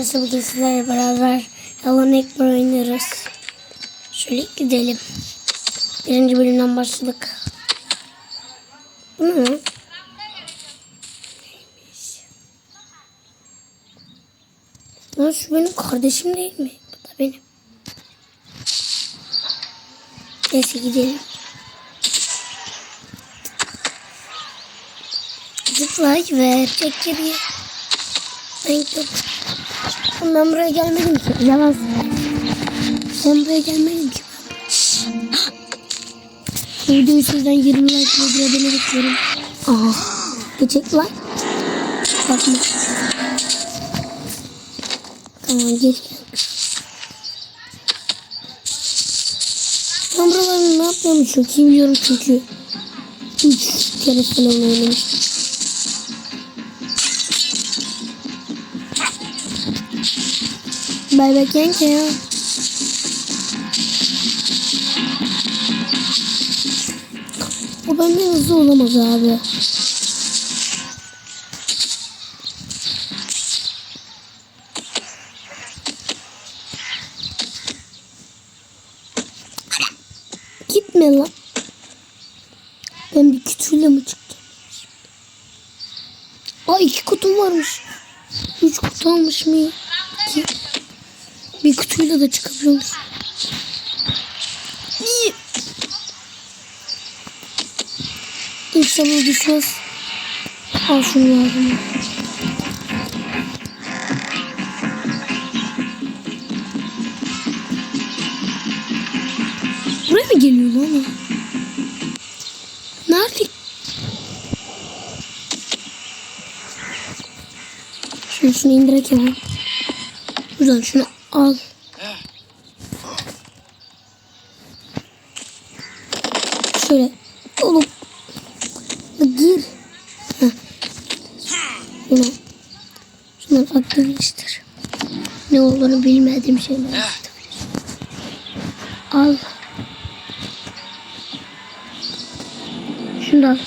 Nasıl bugün sizlerle beraber Yalan Ekber oynuyoruz. Şöyle gidelim. Birinci bölümden başladık. Bu ne? lan? Şu benim kardeşim değil mi? Bu da benim. Neyse gidelim. Zıplayık ve çek geriye. Ben yok. Ben buraya gelmedim ki. Yalan. Ben buraya gelmedim ki. Videoyu sizden 20 like ve abone bekliyorum. Aha. Geçecek like. Bakma. Tamam geç. Ben buralarda ne yapıyorum çok iyi biliyorum çünkü. 3 kere falan oynamıştım. Bay kanka ya. O benden hızlı olamaz abi. Gitme lan. Ben bir kütüyle mi çıktım? Aa iki kutum varmış. Üç kutu almış mı? Bir kutuyla da çıkabiliyormuş. İyi. İnşallah düşmez. Al şunu yardım. Buraya mı geliyor lan? Nerede? Şunu şunu indirek hemen. Buradan şunu al. Şöyle. Oğlum. Gir. Şunu. Şunları aktifleştir. Ne olduğunu bilmediğim şeyler. Al. Şunu da al.